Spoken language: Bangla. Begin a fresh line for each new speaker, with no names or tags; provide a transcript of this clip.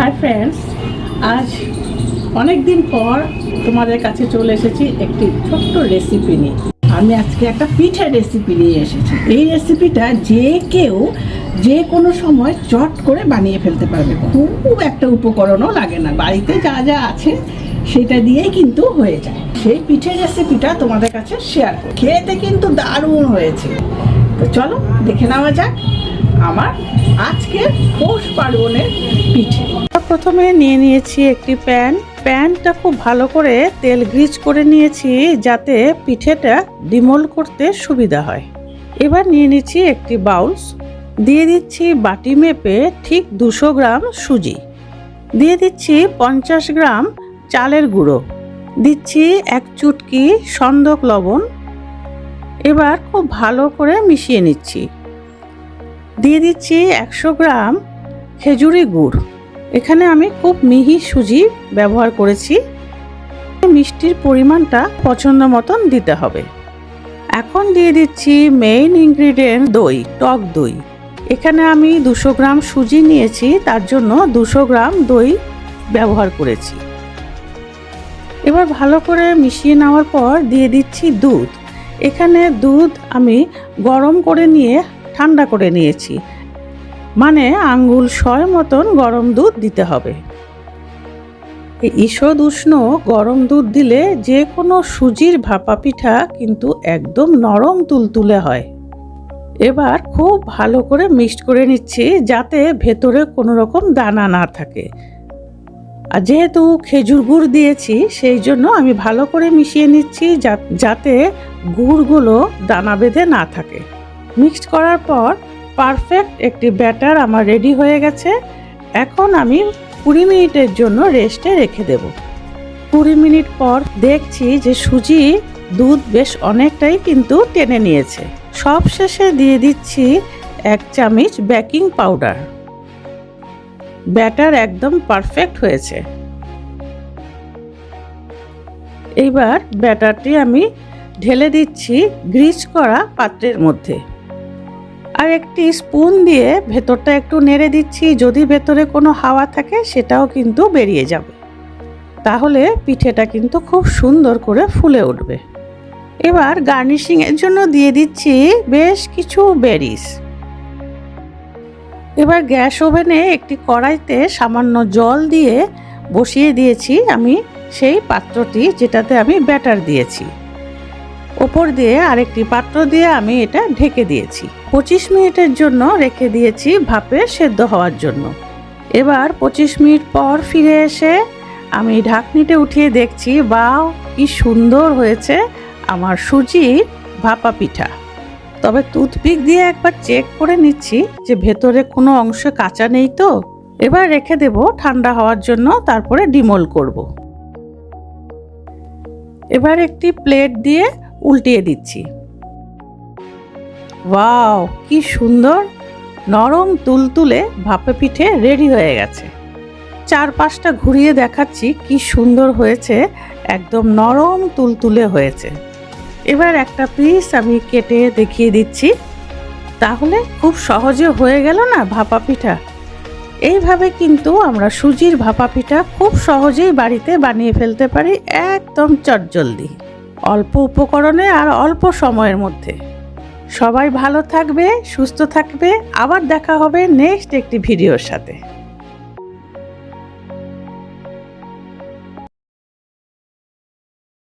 হাই ফ্রেন্ডস আজ অনেক দিন পর তোমাদের কাছে চলে এসেছি একটি ছোট্ট রেসিপি নিয়ে। আমি আজকে একটা পিঠের রেসিপি নিয়ে এসেছি। এই রেসিপিটা যে কেউ যে কোনো সময় চট করে বানিয়ে ফেলতে পারবে। খুব একটা উপকরণও লাগে না। বাড়িতে যা যা আছে সেটা দিয়েই কিন্তু হয়ে যায়। সেই পিঠের রেসিপিটা তোমাদের কাছে শেয়ার খেতে কিন্তু দারুণ হয়েছে। তো চলো দেখে নেওয়া যাক আমার আজকের পৌষ পার্বণের পিঠে। প্রথমে নিয়ে নিয়েছি একটি প্যান। প্যানটা খুব ভালো করে তেল গ্রিজ করে নিয়েছি যাতে পিঠেটা ডিমল করতে সুবিধা হয়। এবার নিয়ে নিচ্ছি একটি বাউলস। দিয়ে দিচ্ছি বাটি মেপে ঠিক দুশো গ্রাম সুজি। দিয়ে দিচ্ছি পঞ্চাশ গ্রাম চালের গুঁড়ো। দিচ্ছি এক চুটকি সন্দক লবণ। এবার খুব ভালো করে মিশিয়ে নিচ্ছি। দিয়ে দিচ্ছি একশো গ্রাম খেজুরি গুড়। এখানে আমি খুব মিহি সুজি ব্যবহার করেছি। মিষ্টির পরিমাণটা পছন্দ মতন দিতে হবে। এখন দিয়ে দিচ্ছি মেইন ইনগ্রিডিয়েন্ট দই, টক দই। এখানে আমি দুশো গ্রাম সুজি নিয়েছি, তার জন্য দুশো গ্রাম দই ব্যবহার করেছি। এবার ভালো করে মিশিয়ে নেওয়ার পর দিয়ে দিচ্ছি দুধ। এখানে দুধ আমি গরম করে নিয়ে ঠান্ডা করে নিয়েছি। মানে ছয় মতন গরম দুধ দিতে হবে। ঈষদ উষ্ণ গরম দুধ দিলে যে কোনো সুজির ভাপা পিঠা কিন্তু একদম নরম তুলতুলে হয়। এবার খুব ভালো করে মিক্সড করে নিচ্ছি যাতে ভেতরে কোনো রকম দানা না থাকে। আর যেহেতু খেজুর গুড় দিয়েছি, সেই জন্য আমি ভালো করে মিশিয়ে নিচ্ছি যাতে গুড়গুলো দানা বেঁধে না থাকে। মিক্সড করার পর পারফেক্ট একটি ব্যাটার আমার রেডি হয়ে গেছে। এখন আমি কুড়ি মিনিটের জন্য রেস্টে রেখে দেব। কুড়ি মিনিট পর দেখছি যে সুজি দুধ বেশ অনেকটাই কিন্তু টেনে নিয়েছে। সব শেষে দিয়ে দিচ্ছি এক চামচ বেকিং পাউডার ব্যাটার একদম পারফেক্ট হয়েছে। এইবার ব্যাটারটি আমি ঢেলে দিচ্ছি গ্রিজ করা পাত্রের মধ্যে। আর একটি স্পুন দিয়ে ভেতরটা একটু নেড়ে দিচ্ছি। যদি ভেতরে কোনো হাওয়া থাকে, সেটাও কিন্তু বেরিয়ে যাবে। তাহলে পিঠেটা কিন্তু খুব সুন্দর করে ফুলে উঠবে। এবার গার্নিশিংয়ের জন্য দিয়ে দিচ্ছি বেশ কিছু বেরিস। এবার গ্যাস ওভেনে একটি কড়াইতে সামান্য জল দিয়ে বসিয়ে দিয়েছি আমি সেই পাত্রটি, যেটাতে আমি ব্যাটার দিয়েছি। ওপর দিয়ে আরেকটি পাত্র দিয়ে আমি এটা ঢেকে দিয়েছি। পঁচিশ মিনিটের জন্য রেখে দিয়েছি ভাপে সেদ্ধ হওয়ার জন্য। এবার পঁচিশ মিনিট পর ফিরে এসে আমি ঢাকনিতে উঠিয়ে দেখছি, বাও, কি সুন্দর হয়েছে আমার সুজির ভাপা পিঠা। তবে টুথপিক দিয়ে একবার চেক করে নিচ্ছি যে ভেতরে কোনো অংশ কাঁচা নেই তো। এবার রেখে দেব, ঠান্ডা হওয়ার জন্য তারপরে ডিমোল করব। এবার একটি প্লেট দিয়ে উল্টিয়ে দিচ্ছি। ওয়াও, কি সুন্দর। নরম তুলতুলে ভাপে পিঠে রেডি হয়ে গেছে। চার পাঁচটা ঘুরিয়ে দেখাচ্ছি কি সুন্দর হয়েছে, একদম নরম তুলতুলে হয়েছে। এবার একটা পিস আমি কেটে দেখিয়ে দিচ্ছি। তাহলে খুব সহজে হয়ে গেল না ভাপা পিঠা? এইভাবে কিন্তু আমরা সুজির ভাপা পিঠা খুব সহজেই বাড়িতে বানিয়ে ফেলতে পারি একদম চটজলদি। অল্প উপকরণে আর অল্প সময়ের মধ্যে। সবাই ভালো থাকবে সুস্থ থাকবে। আবার দেখা হবে নেক্সট একটি ভিডিওর সাথে।